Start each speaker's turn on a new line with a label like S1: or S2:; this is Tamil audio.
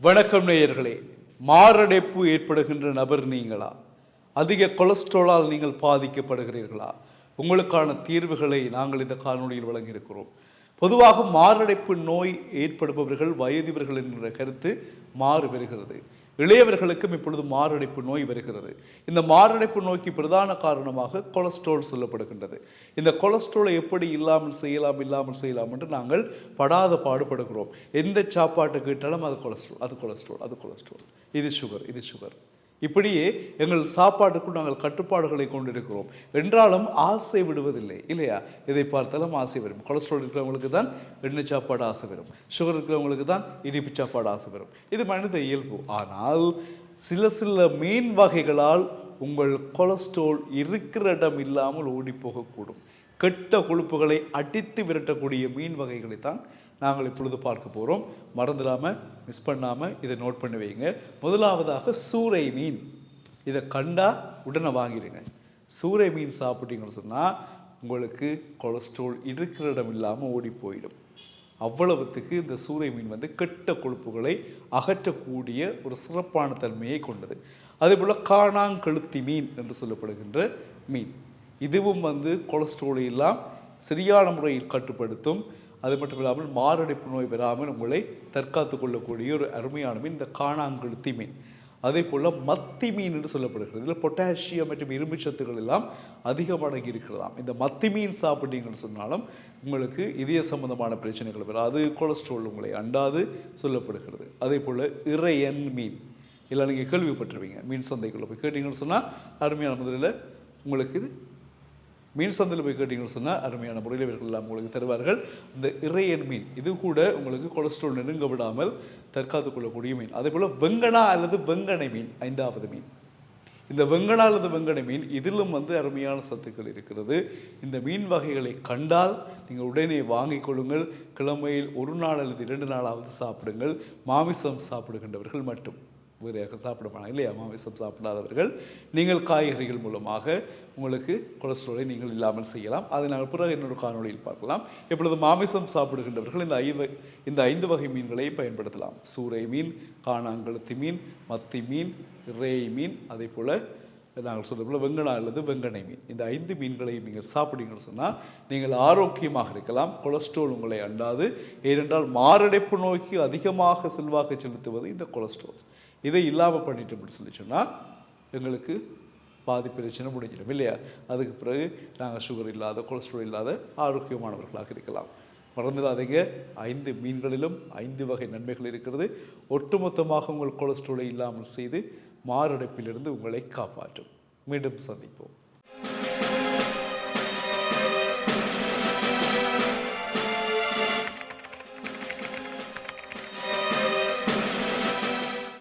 S1: வணக்கம் நேயர்களே மாரடைப்பு ஏற்படுகின்ற நபர் நீங்களா? அதிக கொலஸ்ட்ராலால் நீங்கள் பாதிக்கப்படுகிறீர்களா? உங்களுக்கான தீர்வுகளை நாங்கள் இந்த காணொலியில் வழங்கியிருக்கிறோம். பொதுவாக மாரடைப்பு நோய் ஏற்படுபவர்கள் வயதிவர்கள் என்கிற கருத்து மாறு வருகிறது இளையவர்களுக்கும் இப்பொழுது மாரடைப்பு நோய் வருகிறது. இந்த மாரடைப்பு நோய்க்கு பிரதான காரணமாக கொலஸ்ட்ரால் சொல்லப்படுகின்றது. இந்த கொலஸ்ட்ராலை எப்படி இல்லாமல் செய்யலாம் இல்லாமல் செய்யலாம் என்று நாங்கள் படாத பாடுபடுகிறோம். எந்த சாப்பாட்டு கேட்டாலும் அது கொலஸ்ட்ரால் அது கொலஸ்ட்ரால் அது கொலஸ்ட்ரால். இது சுகர் இது சுகர் இப்படியே எங்கள் சாப்பாட்டுக்குள் நாங்கள் கட்டுப்பாடுகளை கொண்டிருக்கிறோம். என்றாலும் ஆசை விடுவதில்லை இல்லையா? இதை பார்த்தாலும் ஆசை வரும். கொலஸ்ட்ரால் இருக்கிறவங்களுக்கு தான் எண்ணெய் சாப்பாடு ஆசை வரும். சுகர் இருக்கிறவங்களுக்கு தான் இனிப்பு சாப்பாடு ஆசை வரும். இது மனித இயல்பு. ஆனால் சில சில மீன் வகைகளால் உங்கள் கொலஸ்ட்ரால் இருக்கிற இடம் இல்லாமல் ஓடி போகக்கூடும் கெட்ட கொழுப்புகளை அடித்து விரட்டக்கூடிய மீன் வகைகளை தான் நாங்கள் இப்பொழுது பார்க்க போகிறோம் மறந்துடாமல் மிஸ் பண்ணாமல் இதை நோட் பண்ணி வைங்க. முதலாவதாக சூறை மீன். இதை கண்டா உடனே வாங்கிடுங்க. சூறை மீன் சாப்பிட்டீங்கன்னு சொன்னால் உங்களுக்கு கொலஸ்ட்ரால் இருக்கிற இடம் இல்லாமல் ஓடி போயிடும். அவ்வளவுத்துக்கு இந்த சூறை மீன் வந்து கெட்ட கொழுப்புகளை அகற்றக்கூடிய ஒரு சிறப்பான தன்மையை கொண்டது. அதேபோல் காணாங்கழுத்தி மீன் என்று சொல்லப்படுகின்ற மீன். இதுவும் வந்து கொலஸ்ட்ரோலை எல்லாம் சரியான முறையில் கட்டுப்படுத்தும் அது மட்டும் இல்லாமல் மாரடைப்பு நோய் பெறாமல் உங்களை தற்காத்து கொள்ளக்கூடிய ஒரு அருமையான மீன் இந்த காணாங்கழுத்தி மீன் அதே போல் மத்தி மீன் என்று சொல்லப்படுகிறது. இதில் பொட்டாசியம் மற்றும் இரும்பு சத்துக்கள் எல்லாம் அதிகம் அடங்கி இருக்கிறதாம் இந்த மத்தி மீன் சாப்பிட்டீங்கன்னு சொன்னாலும் உங்களுக்கு இதய சம்பந்தமான பிரச்சனைகள் வராது. கொலஸ்ட்ரால் உங்களை அண்டாது சொல்லப்படுகிறது. அதே போல் இறையன் மீன். இல்லை நீங்கள் கேள்விப்பட்டிருவீங்க மீன் சந்தைக்குள்ளே போய் கேட்டிங்கன்னு சொன்னால் அருமையான முதலில் உங்களுக்கு இது மீன் சந்தையில் போய் கேட்டிங்கன்னு சொன்னால் அருமையான முறையில் இவர்கள் எல்லாம் உங்களுக்கு தருவார்கள். இந்த இறையன் மீன் இது கூட உங்களுக்கு கொலஸ்ட்ரால் நெருங்க விடாமல் தற்காத்து கொள்ளக்கூடிய மீன். அதே போல் வெங்கனா அல்லது வெங்கனை மீன் ஐந்தாவது மீன். இந்த வெங்கடா அல்லது வெங்கடை மீன் இதிலும் வந்து அருமையான சத்துக்கள் இருக்கிறது. இந்த மீன் வகைகளை கண்டால் நீங்கள் உடனே வாங்கிக் கொள்ளுங்கள். கிழமையில் ஒரு நாள் அல்லது இரண்டு நாளாவது சாப்பிடுங்கள். மாமிசம் சாப்பிடுகின்றவர்கள் மட்டும். வேறையாக சாப்பிட வேணாம். இல்லையா? மாமிசம் சாப்பிடாதவர்கள். நீங்கள் காய்கறிகள் மூலமாக உங்களுக்கு கொலஸ்ட்ராலை நீங்கள் இல்லாமல் செய்யலாம். அதை நாங்கள் பிறகு இன்னொரு காணொளியில் பார்க்கலாம். இப்பொழுது மாமிசம் சாப்பிடுகின்றவர்கள் இந்த ஐந்து இந்த ஐந்து வகை மீன்களையும் பயன்படுத்தலாம். சூறை மீன் காணாங்கழுத்தி மீன் மத்தி மீன் இறை மீன் அதே போல் நாங்கள் சொல்ல வெங்கனா அல்லது வெங்கனை மீன். இந்த ஐந்து மீன்களையும் நீங்கள் சாப்பிட்டீங்கன்னு சொன்னால் நீங்கள் ஆரோக்கியமாக இருக்கலாம். கொலஸ்ட்ரால் உங்களை அண்டாது. ஏனென்றால் மாரடைப்பு நோய்க்கு அதிகமாக செல்வாக்கு செலுத்துவது இந்த கொலஸ்ட்ரால். இதை இல்லாமல் பண்ணிட்டு அப்படின்னு சொல்லி சொன்னால் எங்களுக்கு பாதி பிரச்சனை முடிஞ்சிடும் இல்லையா? அதுக்கு பிறகு நாங்கள் சுகர் இல்லாத கொலஸ்ட்ரால் இல்லாத ஆரோக்கியமானவர்களாக இருக்கலாம். மறந்துடாதீங்க. ஐந்து மீன்களிலும் ஐந்து வகை நன்மைகள் இருக்கிறது. ஒட்டுமொத்தமாக உங்கள் கொலஸ்ட்ரோலை இல்லாமல் செய்து மாரடைப்பிலிருந்து உங்களை காப்பாற்றும். மீண்டும் சந்திப்போம்.